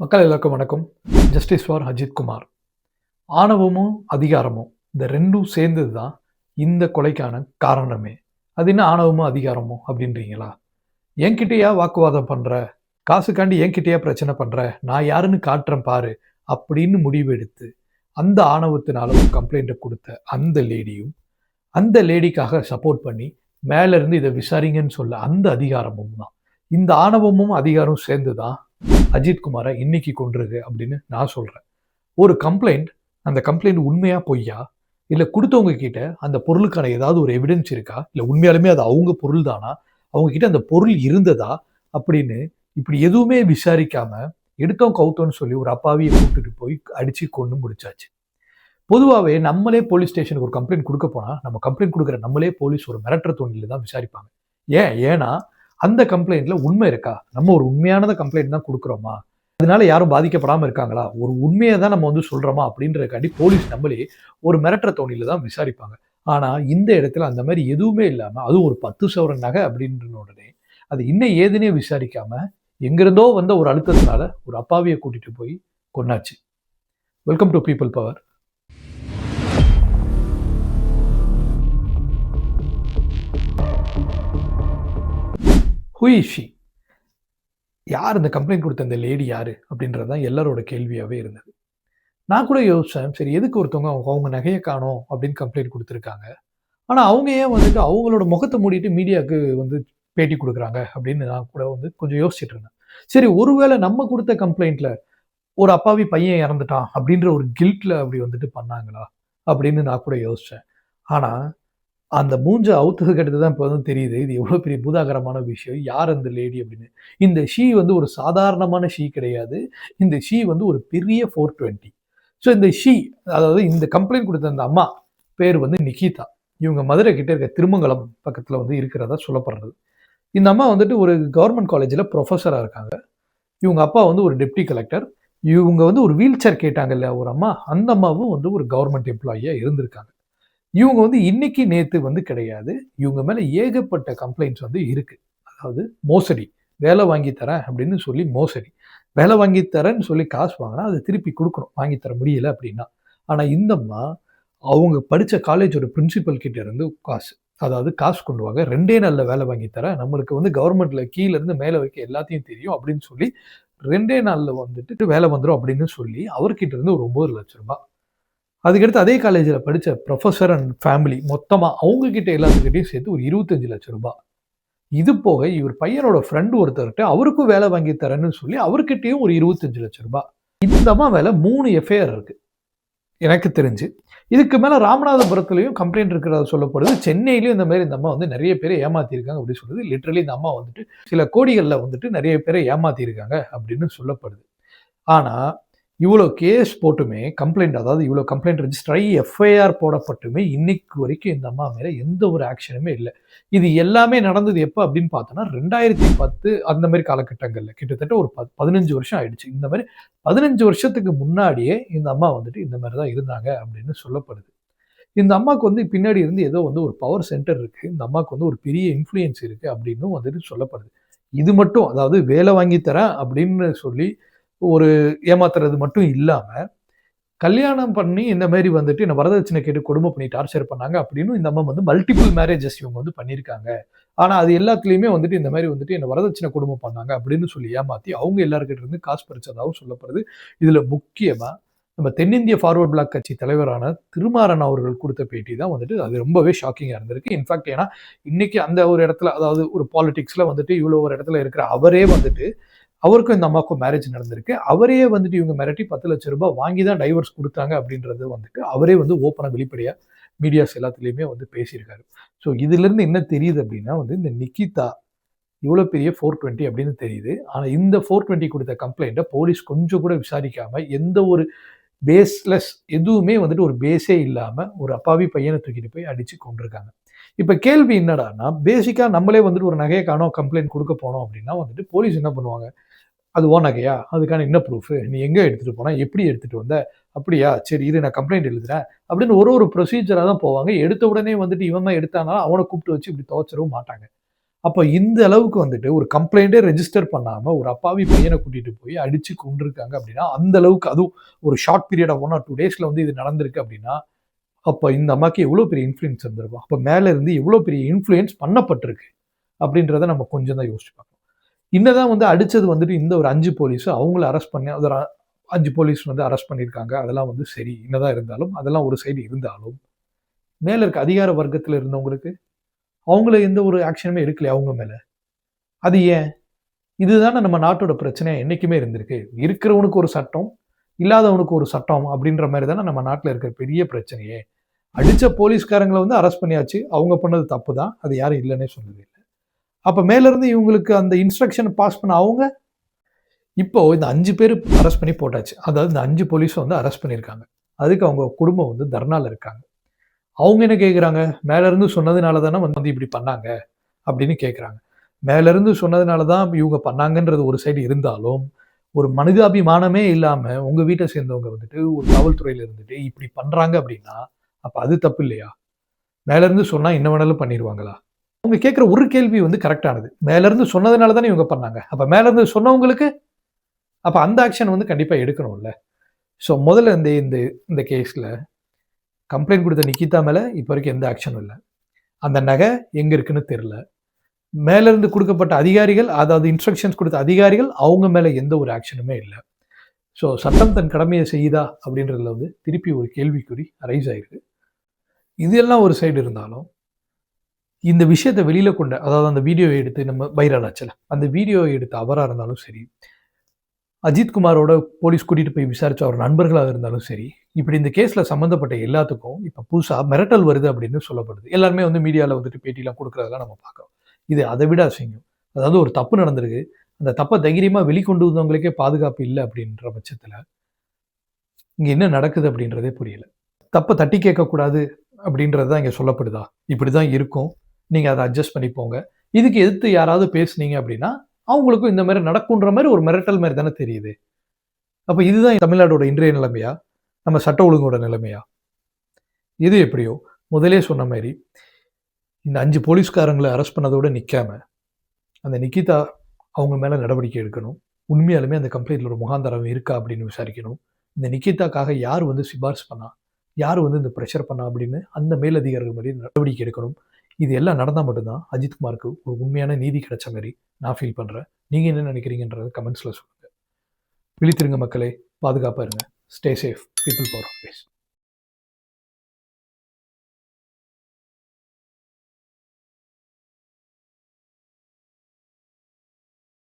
மக்கள் எல்லாருக்கும் வணக்கம். ஜஸ்டிஸ் ஃபார் அஜித் குமார் ஆணவமும் அதிகாரமும் இந்த ரெண்டும் சேர்ந்தது தான் இந்த கொலைக்கான காரணமே. அது என்ன ஆணவமும் அதிகாரமும் அப்படின்றீங்களா? என்கிட்டயா வாக்குவாதம் பண்ணுற காசுக்காண்டி என்கிட்டயா பிரச்சனை பண்ணுற நான் யாருன்னு காட்டுறேன் பாரு அப்படின்னு முடிவெடுத்து அந்த ஆணவத்தினால ஒரு கம்ப்ளைண்ட்டை கொடுத்த அந்த லேடியும் அந்த லேடிக்காக சப்போர்ட் பண்ணி மேலேருந்து இதை விசாரிங்கன்னு சொல்ல அந்த அதிகாரமும் தான். இந்த ஆணவமும் அதிகாரம் சேர்ந்து தான் அஜித்குமாரை இன்னைக்கு கொன்றுது அப்படின்னு நான் சொல்கிறேன் ஒரு கம்ப்ளைண்ட் அந்த கம்ப்ளைண்ட் உண்மையா பொய்யா? இல்லை கொடுத்தவங்க கிட்ட அந்த பொருளுக்கான ஏதாவது ஒரு எவிடன்ஸ் இருக்கா? இல்லை உண்மையாலுமே அது அவங்க பொருள் தானா அவங்க கிட்ட அந்த பொருள் இருந்ததா? அப்படின்னு இப்படி எதுவுமே விசாரிக்காம எடுத்தோம் கவுத்தோன்னு சொல்லி ஒரு அப்பாவியை கூப்பிட்டுட்டு போய் அடிச்சு கொண்டு முடிச்சாச்சு. பொதுவாகவே நம்மளே போலீஸ் ஸ்டேஷனுக்கு ஒரு கம்ப்ளைண்ட் கொடுக்க போனால் நம்ம கம்ப்ளைண்ட் கொடுக்குற நம்மளே போலீஸ் ஒரு மிரட்டுற தோணில தான் விசாரிப்பாங்க. ஏன்? ஏன்னா அந்த கம்ப்ளைண்ட்ல உண்மை இருக்கா? நம்ம ஒரு உண்மையானத கம்ப்ளைண்ட் தான் கொடுக்குறோமா? அதனால யாரும் பாதிக்கப்படாமல் இருக்காங்களா? ஒரு உண்மையை தான் நம்ம வந்து சொல்கிறோமா அப்படின்றதுக்காண்டி போலீஸ் நம்மளே ஒரு மிரட்டுற தோணியில் தான் விசாரிப்பாங்க. ஆனால் இந்த இடத்துல அந்த மாதிரி எதுவுமே இல்லாமல் அதுவும் ஒரு பத்து சவரன் நகை அப்படின்ற உடனே அது இன்னும் ஏதுனே விசாரிக்காம எங்கிருந்தோ வந்த ஒரு அழுத்தத்தினால ஒரு அப்பாவியை கூட்டிகிட்டு போய் கொண்டாச்சு வெல்கம் டு பீப்புள் பவர் ஹுயிஷி யார் இந்த கம்ப்ளைண்ட் கொடுத்த இந்த லேடி யார் அப்படின்றது தான் எல்லாரோட கேள்வியாகவே இருந்தது. நான் கூட யோசிச்சேன் சரி எதுக்கு ஒருத்தவங்க அவங்க அவங்க நகையை காணோம் அப்படின்னு கம்ப்ளைண்ட் கொடுத்துருக்காங்க. ஆனால் அவங்க ஏன் வந்துட்டு அவங்களோட முகத்தை மூடிட்டு மீடியாவுக்கு வந்து பேட்டி கொடுக்குறாங்க அப்படின்னு நான் கூட வந்து கொஞ்சம் யோசிச்சுட்டு இருந்தேன். சரி ஒருவேளை நம்ம கொடுத்த கம்ப்ளைண்ட்ல ஒரு அப்பாவி பையன் இறந்துட்டான் அப்படின்ற ஒரு கில்ட்ல அப்படி வந்துட்டு பண்ணாங்களா அப்படின்னு நான் கூட யோசித்தேன் ஆனால் அந்த மூஞ்ச அவுத்துக்கு கட்டு தான் இப்போ வந்து தெரியுது. இது எவ்வளோ பெரிய பூதாகரமான விஷயம். யார் அந்த லேடி அப்படின்னு. இந்த ஷீ வந்து ஒரு சாதாரணமான ஷீ கிடையாது. இந்த ஷீ வந்து ஒரு பெரிய ஃபோர் டுவெண்ட்டி ஸோ இந்த ஷீ அதாவது இந்த கம்ப்ளைண்ட் கொடுத்த அந்த அம்மா பேர் வந்து நிகிதா. இவங்க மதுரை கிட்டே இருக்க திருமங்கலம் பக்கத்தில் வந்து இருக்கிறதா சொல்லப்படுறது. இந்த அம்மா வந்துட்டு ஒரு கவர்மெண்ட் காலேஜில் ப்ரொஃபஸராக இருக்காங்க. இவங்க அப்பா வந்து ஒரு டெப்டி கலெக்டர் இவங்க வந்து ஒரு வீல் சேர் கேட்டாங்கல்ல ஒரு அம்மா. அந்த அம்மாவும் வந்து ஒரு கவர்மெண்ட் எம்ப்ளாயியாக இருந்திருக்காங்க. இவங்க வந்து இன்னைக்கு நேத்து வந்து கிடையாது. இவங்க மேல ஏகப்பட்ட கம்ப்ளைண்ட்ஸ் வந்து இருக்கு. அதாவது மோசடி வேலை வாங்கி தரேன் அப்படின்னு சொல்லி மோசடி. வேலை வாங்கி தரேன்னு சொல்லி காசு வாங்கினா அதை திருப்பி கொடுக்கணும். வாங்கி தர முடியல அப்படின்னா. ஆனா இந்தம்மா அவங்க படிச்ச காலேஜோட பிரின்சிபல் கிட்ட இருந்து காசு. அதாவது காசு கொண்டு வாங்க. ரெண்டே நல்ல வேலை வாங்கி தரேன். நம்மளுக்கு வந்து கவர்மெண்ட்ல கீழேருந்து இருந்து மேல வைக்க எல்லாத்தையும் தெரியும் அப்படின்னு சொல்லி ரெண்டே நாளில் வந்துட்டு வேலை வந்துடும் அப்படின்னு சொல்லி அவர்கிட்ட இருந்து ஒரு ஒம்பது லட்சம் ரூபாய் அதுக்கடுத்து அதே காலேஜில் படித்த ப்ரொஃபஸர் அண்ட் ஃபேமிலி மொத்தமாக அவங்கக்கிட்ட எல்லாத்துக்கிட்டையும் சேர்த்து ஒரு இருபத்தஞ்சு லட்சம் ரூபாய். இது போக இவர் பையனோட ஃப்ரெண்டு ஒருத்தர்கிட்ட அவருக்கும் வேலை வாங்கி தரேன்னு சொல்லி அவர்கிட்டையும் ஒரு இருபத்தஞ்சு லட்சம் ரூபாய். இந்த வேலை மேலே மூணு எஃப்ஐஆர் இருக்குது எனக்கு தெரிஞ்சு. இதுக்கு மேலே ராமநாதபுரத்துலேயும் கம்ப்ளைண்ட் இருக்கிறதா சொல்லப்படுது. சென்னையிலையும் இந்த மாதிரி இந்த அம்மா வந்து நிறைய பேரை ஏமாத்திருக்காங்க அப்படின்னு சொல்லுது லிட்ரலி இந்த அம்மா வந்துட்டு சில கோடிகளில் வந்துட்டு நிறைய பேரை ஏமாத்திருக்காங்க அப்படின்னு சொல்லப்படுது. ஆனால் இவ்வளோ கேஸ் போட்டுமே கம்ப்ளைண்ட் அதாவது இவ்வளோ கம்ப்ளைண்ட் ரெஜிஸ்டர் ஆகி எஃப்ஐஆர் போடப்பட்டுமே இன்னைக்கு வரைக்கும் இந்த அம்மா மேலே எந்த ஒரு ஆக்ஷனுமே இல்லை. இது எல்லாமே நடந்தது எப்போ அப்படின்னு பார்த்தோன்னா ரெண்டாயிரத்தி பத்து அந்த மாதிரி காலகட்டங்களில். கிட்டத்தட்ட ஒரு பத் பதினஞ்சு வருஷம் ஆயிடுச்சு. இந்த மாதிரி பதினஞ்சு வருஷத்துக்கு முன்னாடியே இந்த அம்மா வந்துட்டு இந்த மாதிரி தான் இருந்தாங்க அப்படின்னு சொல்லப்படுது. இந்த அம்மாவுக்கு வந்து பின்னாடி இருந்து ஏதோ வந்து ஒரு பவர் சென்டர் இருக்குது இந்த அம்மாவுக்கு வந்து ஒரு பெரிய இன்ஃப்ளூயன்ஸ் இருக்குது அப்படின்னு வந்துட்டு சொல்லப்படுது. இது மட்டும் அதாவது வேலை வாங்கி தரேன் அப்படின்னு சொல்லி ஒரு ஏமாத்துறது மட்டும் இல்லாமல் கல்யாணம் பண்ணி இந்த மாதிரி வந்துட்டு என்ன வரதட்சணை கேட்டு கொடுமை பண்ணி டார்ச்சர் பண்ணாங்க அப்படின்னு இந்த அம்மா வந்து மல்டிபிள் மேரேஜஸ் இவங்க வந்து பண்ணியிருக்காங்க. ஆனால் அது எல்லாத்துலேயுமே வந்துட்டு இந்த மாதிரி வந்துட்டு என்ன வரதட்சணை கொடுமை பண்ணாங்க அப்படின்னு சொல்லி ஏமாத்தி அவங்க எல்லாருக்கிட்ட இருந்து காசு பறிச்சதாகவும் சொல்லப்படுது. இதில் முக்கியமாக நம்ம தென்னிந்திய ஃபார்வர்ட் பிளாக் கட்சி தலைவரான திருமாறன் அவர்கள் கொடுத்த பேட்டி தான் வந்துட்டு அது ரொம்பவே ஷாக்கிங்காக இருந்திருக்கு. இன்ஃபேக்ட் ஏன்னா இன்னைக்கு அந்த ஒரு இடத்துல அதாவது ஒரு பாலிட்டிக்ஸில் வந்துட்டு இவ்வளோ ஒரு இடத்துல இருக்கிற அவரே வந்துட்டு அவருக்கும் இந்த அம்மாவுக்கும் மேரேஜ் நடந்திருக்கு. அவரே வந்துட்டு இவங்க மிரட்டி பத்து லட்சம் ரூபாய் வாங்கி தான் டைவர்ஸ் கொடுத்தாங்க அப்படின்றது வந்துட்டு அவரே வந்து ஓப்பனாக வெளிப்படையாக மீடியாஸ் எல்லாத்துலேயுமே வந்து பேசியிருக்காரு. ஸோ இதுலேருந்து என்ன தெரியுது அப்படின்னா வந்து இந்த நிக்கிதா இவ்வளோ பெரிய ஃபோர் டுவெண்ட்டி அப்படின்னு தெரியுது. ஆனால் இந்த ஃபோர் டுவெண்ட்டி கொடுத்த கம்ப்ளைண்ட்டை போலீஸ் கொஞ்சம் கூட விசாரிக்காமல் எந்த ஒரு பேஸ்லெஸ் எதுவுமே வந்துட்டு ஒரு பேஸே இல்லாமல் ஒரு அப்பாவி பையனை தூக்கிட்டு போய் அடித்து கொண்டிருக்காங்க இப்போ கேள்வி என்னடான்னா பேசிக்காக நம்மளே வந்துட்டு ஒரு நகையை காணோம் கம்ப்ளைண்ட் கொடுக்க போனோம் அப்படின்னா வந்துட்டு போலீஸ் என்ன பண்ணுவாங்க? அது ஓ நகையா? அதுக்கான என்ன ப்ரூஃபு நீ எங்கே எடுத்துகிட்டு போனால் எப்படி எடுத்துகிட்டு வந்த? அப்படியா? சரி இது நான் கம்ப்ளைண்ட் எழுதுறேன். அப்படின்னு ஒரு ஒரு ப்ரொசீஜராக தான் போவாங்க. எடுத்த உடனே வந்துட்டு இவன் தான் எடுத்தானா? அவனை கூப்பிட்டு வச்சு இப்படி துவைச்சிடவும் மாட்டாங்க. அப்போ இந்த அளவுக்கு வந்துட்டு ஒரு கம்ப்ளைண்ட்டே ரெஜிஸ்டர் பண்ணாமல் ஒரு அப்பாவி பையனை கூட்டிகிட்டு போய் அடிச்சு கொண்டிருக்காங்க அப்படின்னா அந்த அளவுக்கு அதுவும் ஒரு short period of one or two டேஸில் வந்து இது நடந்திருக்கு அப்படின்னா அப்போ இந்த அம்மாக்கு எவ்வளோ பெரிய இன்ஃப்ளூயன்ஸ் இருந்திருக்கும்? அப்போ மேலே இருந்து எவ்வளோ பெரிய இன்ஃப்ளூயன்ஸ் பண்ணப்பட்டிருக்கு? அப்படின்றத நம்ம கொஞ்சம் தான் யோசிச்சு பார்க்கணும். இன்னதான் வந்து அடித்தது வந்துட்டு இந்த ஒரு அஞ்சு போலீஸ் அவங்கள அரெஸ்ட் பண்ணி அது ஒரு அஞ்சு போலீஸ் வந்து அரெஸ்ட் பண்ணியிருக்காங்க. அதெல்லாம் வந்து சரி. என்னதான் இருந்தாலும் அதெல்லாம் ஒரு சைடு இருந்தாலும் மேலே இருக்க அதிகார வர்க்கத்தில் இருந்தவங்களுக்கு அவங்கள எந்த ஒரு ஆக்ஷனுமே எடுக்கல அவங்க மேலே? அது ஏன்? இதுதானே நம்ம நாட்டோட பிரச்சனையாக என்றைக்குமே இருந்திருக்கு. இருக்கிறவனுக்கு ஒரு சட்டம் இல்லாதவனுக்கு ஒரு சட்டம் அப்படின்ற மாதிரி தானே நம்ம நாட்டில் இருக்கிற பெரிய பிரச்சனையே. அடித்த போலீஸ்காரங்களை வந்து அரெஸ்ட் பண்ணியாச்சு. அவங்க பண்ணது தப்பு தான் அது யாரும் இல்லைன்னே சொன்னது அப்போ மேலேருந்து இவங்களுக்கு அந்த இன்ஸ்ட்ரக்ஷன் பாஸ் பண்ண அவங்க இப்போ இந்த அஞ்சு பேர் அரெஸ்ட் பண்ணி போட்டாச்சு. அதாவது இந்த அஞ்சு போலீஸும் வந்து அரெஸ்ட் பண்ணியிருக்காங்க. அதுக்கு அவங்க குடும்பம் வந்து தர்ணாவில் இருக்காங்க. அவங்க என்ன கேட்குறாங்க மேலேருந்து சொன்னதுனால தானே வந்து இப்படி பண்ணாங்க அப்படின்னு கேட்குறாங்க மேலேருந்து சொன்னதுனால தான் இவங்க பண்ணாங்கன்றது ஒரு சைடு இருந்தாலும் ஒரு மனிதாபிமானமே இல்லாமல் உங்கள் வீட்டை சேர்ந்தவங்க வந்துட்டு ஒரு காவல்துறையில் இருந்துட்டு இப்படி பண்ணுறாங்க அப்படின்னா அப்போ அது தப்பு இல்லையா? மேலேருந்து சொன்னால் என்ன வேணாலும் பண்ணிடுவாங்களா அவங்க கேட்குற ஒரு கேள்வி வந்து கரெக்டானது மேலேருந்து சொன்னதுனால தானே இவங்க பண்ணாங்க. அப்போ மேலேருந்து சொன்னவங்களுக்கு அப்போ அந்த ஆக்ஷன் வந்து கண்டிப்பாக எடுக்கணும்ல. ஸோ முதல்ல இந்த இந்த இந்த கேஸில் கம்ப்ளைண்ட் கொடுத்த நிக்கிதா மேலே இப்போ வரைக்கும் எந்த ஆக்ஷனும் இல்லை. அந்த நகை எங்கே இருக்குன்னு தெரில மேலேருந்து கொடுக்கப்பட்ட அதிகாரிகள் அதாவது இன்ஸ்ட்ரக்ஷன்ஸ் கொடுத்த அதிகாரிகள் அவங்க மேலே எந்த ஒரு ஆக்ஷனுமே இல்லை. ஸோ சட்டம் தன் கடமையை செய்யுதா அப்படின்றதுல வந்து திருப்பி ஒரு கேள்விக்குறி ரைஸ் ஆயிருக்கு. இதெல்லாம் ஒரு சைடு இருந்தாலும் இந்த விஷயத்தை வெளியில் கொண்ட அதாவது அந்த வீடியோ எடுத்து நம்ம வைரல் ஆச்சுல அந்த வீடியோ எடுத்த அவராக இருந்தாலும் சரி அஜித் குமாரோட போலீஸ் கூட்டிகிட்டு போய் விசாரிச்ச அவர் நண்பர்களாக இருந்தாலும் சரி இப்படி இந்த கேஸில் சம்மந்தப்பட்ட எல்லாத்துக்கும் இப்போ புதுசாக மிரட்டல் வருது அப்படின்னு சொல்லப்படுது. எல்லாருமே வந்து மீடியாவில் வந்துட்டு பேட்டிலாம் கொடுக்குறதெல்லாம் நம்ம பார்க்குறோம். இது அதை விட அசிங்கம். அதாவது ஒரு தப்பு நடந்திருக்கு. அந்த தப்பை தைரியமாக வெளிக்கொண்டு வந்தவங்களுக்கே பாதுகாப்பு இல்லை அப்படின்ற பட்சத்தில் இங்கே என்ன நடக்குது அப்படின்றதே புரியல. தப்பை தட்டி கேட்கக்கூடாது அப்படின்றது தான் இங்கே சொல்லப்படுதா? இப்படி தான் இருக்கும். நீங்கள் அதை அட்ஜஸ்ட் பண்ணி போங்க. இதுக்கு எதிர்த்து யாராவது பேசுனீங்க அப்படின்னா அவங்களுக்கும் இந்த மாதிரி நடக்குன்ற மாதிரி ஒரு மிரட்டல் மாதிரி தானே தெரியுது. அப்போ இதுதான் தமிழ்நாடோட இன்றைய நிலைமையா? நம்ம சட்ட ஒழுங்கோட நிலைமையா? இது எப்படியோ? முதலே சொன்ன மாதிரி இந்த அஞ்சு போலீஸ்காரங்களை அரெஸ்ட் பண்ணதோட நிற்காம அந்த நிக்கிதா அவங்க மேலே நடவடிக்கை எடுக்கணும். உண்மையாலுமே அந்த கம்ப்ளைண்ட்ல ஒரு முகாந்தரம் இருக்கா அப்படின்னு விசாரிக்கணும். இந்த நிக்கிதாக்காக யார் வந்து சிபாரிசு பண்ணா? யார் வந்து இந்த ப்ரெஷர் பண்ணா அப்படின்னு அந்த மேலதிகாரிகள் மாதிரி நடவடிக்கை எடுக்கணும். இது எல்லாம் நடந்தால் மட்டும்தான் அஜித்குமாருக்கு ஒரு உண்மையான நீதி கிடைச்ச மாதிரி நான் ஃபீல் பண்ணுறேன் நீங்கள் என்ன நினைக்கிறீங்கன்றத கமெண்ட்ஸில் சொல்லுங்கள் விழித்திருங்க மக்களே பாதுகாப்பாக இருங்க. Stay safe people power always